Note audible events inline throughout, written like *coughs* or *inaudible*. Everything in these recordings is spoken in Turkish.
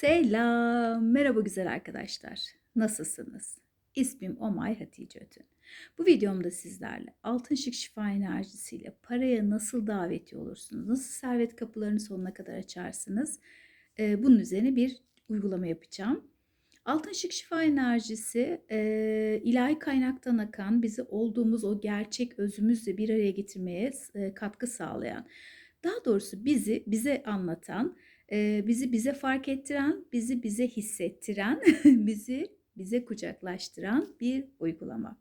Selam, merhaba güzel arkadaşlar. Nasılsınız? İsmim Omay Hatice Ötün. Bu videomda sizlerle altın şık şifa enerjisiyle paraya nasıl daveti olursunuz, nasıl servet kapılarını sonuna kadar açarsınız, e, bunun üzerine bir uygulama yapacağım. Altın şık şifa enerjisi e, ilahi kaynaktan akan, bizi olduğumuz o gerçek özümüzle bir araya getirmeye e, katkı sağlayan, daha doğrusu bizi bize anlatan, bizi bize fark ettiren, bizi bize hissettiren, *laughs* bizi bize kucaklaştıran bir uygulama.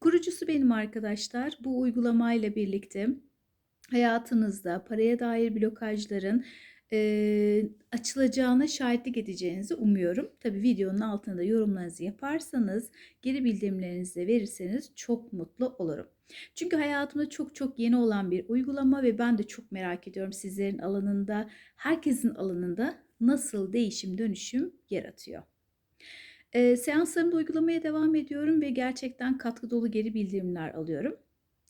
Kurucusu benim arkadaşlar. Bu uygulamayla birlikte hayatınızda paraya dair blokajların e, açılacağına şahitlik edeceğinizi umuyorum. Tabii videonun altında yorumlarınızı yaparsanız, geri bildirimlerinizi de verirseniz çok mutlu olurum. Çünkü hayatımda çok çok yeni olan bir uygulama ve ben de çok merak ediyorum sizlerin alanında, herkesin alanında nasıl değişim dönüşüm yaratıyor. E, seanslarımda uygulamaya devam ediyorum ve gerçekten katkı dolu geri bildirimler alıyorum.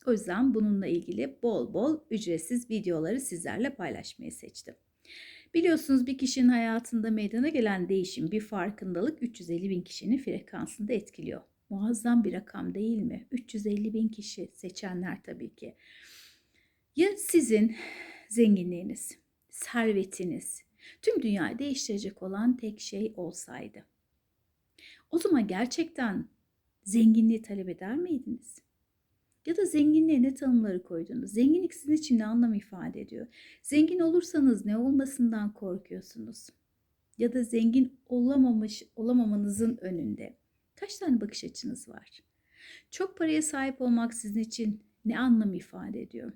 O yüzden bununla ilgili bol bol ücretsiz videoları sizlerle paylaşmayı seçtim. Biliyorsunuz bir kişinin hayatında meydana gelen değişim, bir farkındalık 350 bin kişinin frekansında etkiliyor. Muazzam bir rakam değil mi? 350 bin kişi seçenler tabii ki. Ya sizin zenginliğiniz, servetiniz, tüm dünyayı değiştirecek olan tek şey olsaydı. O zaman gerçekten zenginliği talep eder miydiniz? Ya da zenginliğe ne tanımları koydunuz? Zenginlik sizin için ne anlam ifade ediyor? Zengin olursanız ne olmasından korkuyorsunuz? Ya da zengin olamamış olamamanızın önünde kaç tane bakış açınız var? Çok paraya sahip olmak sizin için ne anlam ifade ediyor?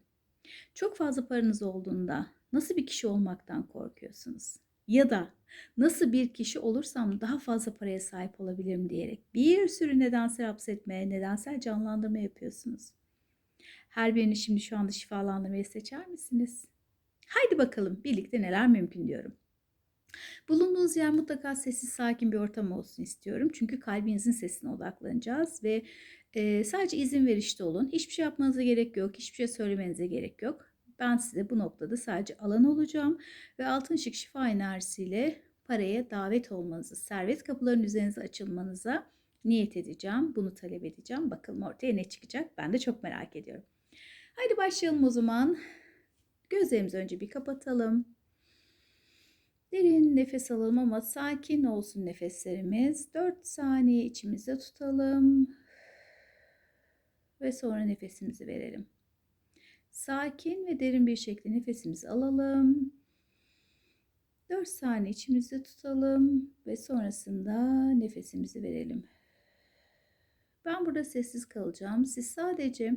Çok fazla paranız olduğunda nasıl bir kişi olmaktan korkuyorsunuz? Ya da nasıl bir kişi olursam daha fazla paraya sahip olabilirim diyerek bir sürü nedensel hapsetme, nedensel canlandırma yapıyorsunuz. Her birini şimdi şu anda şifalandırmayı seçer misiniz? Haydi bakalım birlikte neler mümkün diyorum. Bulunduğunuz yer mutlaka sessiz sakin bir ortam olsun istiyorum. Çünkü kalbinizin sesine odaklanacağız ve e, sadece izin verişte olun. Hiçbir şey yapmanıza gerek yok. Hiçbir şey söylemenize gerek yok. Ben size bu noktada sadece alan olacağım ve altın ışık şifa enerjisiyle paraya davet olmanızı, servet kapılarının üzerinize açılmanıza niyet edeceğim. Bunu talep edeceğim. Bakalım ortaya ne çıkacak. Ben de çok merak ediyorum. Haydi başlayalım o zaman. Gözlerimizi önce bir kapatalım. Derin nefes alalım ama sakin olsun nefeslerimiz. 4 saniye içimizde tutalım. Ve sonra nefesimizi verelim. Sakin ve derin bir şekilde nefesimizi alalım. 4 saniye içimizde tutalım ve sonrasında nefesimizi verelim. Ben burada sessiz kalacağım. Siz sadece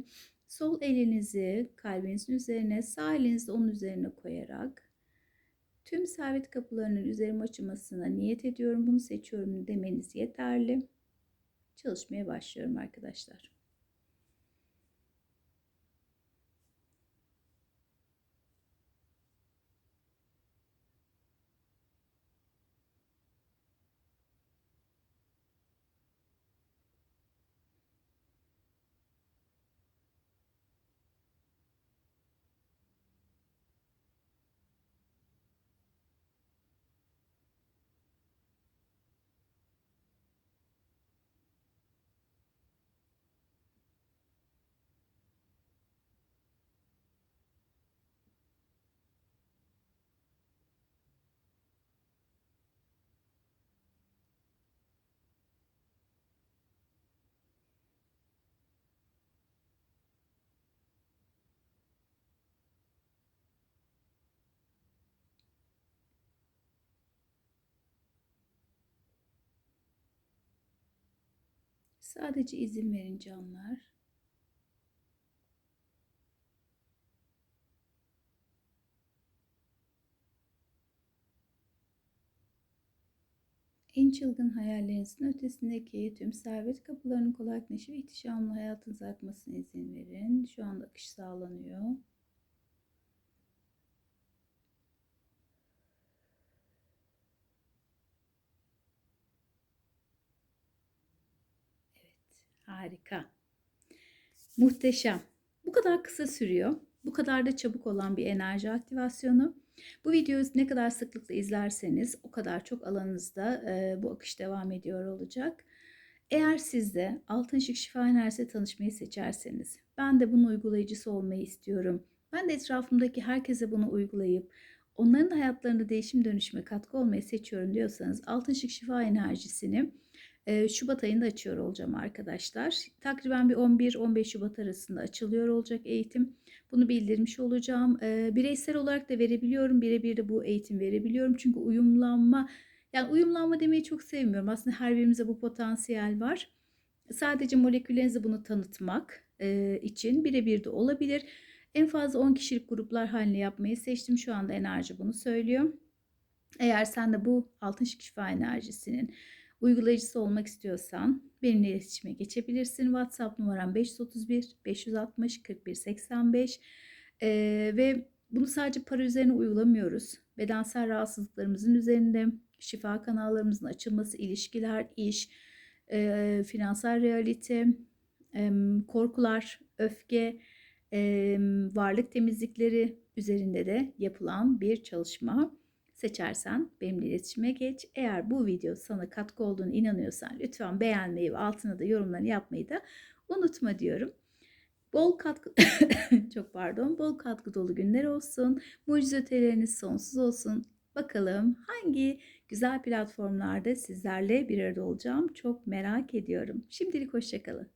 sol elinizi kalbinizin üzerine, sağ elinizi onun üzerine koyarak tüm servet kapılarının üzerime açılmasına niyet ediyorum. Bunu seçiyorum demeniz yeterli. Çalışmaya başlıyorum arkadaşlar. Sadece izin verin canlar. En çılgın hayallerinizin ötesindeki tüm servet kapılarının kolaylıkla ve ihtişamlı hayatınıza akmasına izin verin. Şu anda akış sağlanıyor. Harika. Muhteşem. Bu kadar kısa sürüyor. Bu kadar da çabuk olan bir enerji aktivasyonu. Bu videoyu ne kadar sıklıkla izlerseniz o kadar çok alanınızda e, bu akış devam ediyor olacak. Eğer siz de Altın Işık Şifa Enerjisi tanışmayı seçerseniz, ben de bunun uygulayıcısı olmayı istiyorum. Ben de etrafımdaki herkese bunu uygulayıp onların da hayatlarında değişim dönüşüme katkı olmayı seçiyorum diyorsanız Altın Işık Şifa Enerjisini e, Şubat ayında açıyor olacağım arkadaşlar. Takriben bir 11-15 Şubat arasında açılıyor olacak eğitim. Bunu bildirmiş olacağım. Bireysel olarak da verebiliyorum. Birebir de bu eğitim verebiliyorum. Çünkü uyumlanma, yani uyumlanma demeyi çok sevmiyorum. Aslında her birimizde bu potansiyel var. Sadece moleküllerinizi bunu tanıtmak için birebir de olabilir. En fazla 10 kişilik gruplar halinde yapmayı seçtim. Şu anda enerji bunu söylüyor. Eğer sen de bu altın şifa enerjisinin uygulayıcısı olmak istiyorsan benimle iletişime geçebilirsin. WhatsApp numaram 531 560 41 85 ee, ve bunu sadece para üzerine uygulamıyoruz. Bedensel rahatsızlıklarımızın üzerinde şifa kanallarımızın açılması, ilişkiler, iş, e, finansal realite, e, korkular, öfke, e, varlık temizlikleri üzerinde de yapılan bir çalışma seçersen benimle iletişime geç. Eğer bu video sana katkı olduğunu inanıyorsan lütfen beğenmeyi ve altına da yorumlarını yapmayı da unutma diyorum. Bol katkı *coughs* çok pardon bol katkı dolu günler olsun. Mucize öteleriniz sonsuz olsun. Bakalım hangi güzel platformlarda sizlerle bir arada olacağım çok merak ediyorum. Şimdilik hoşçakalın.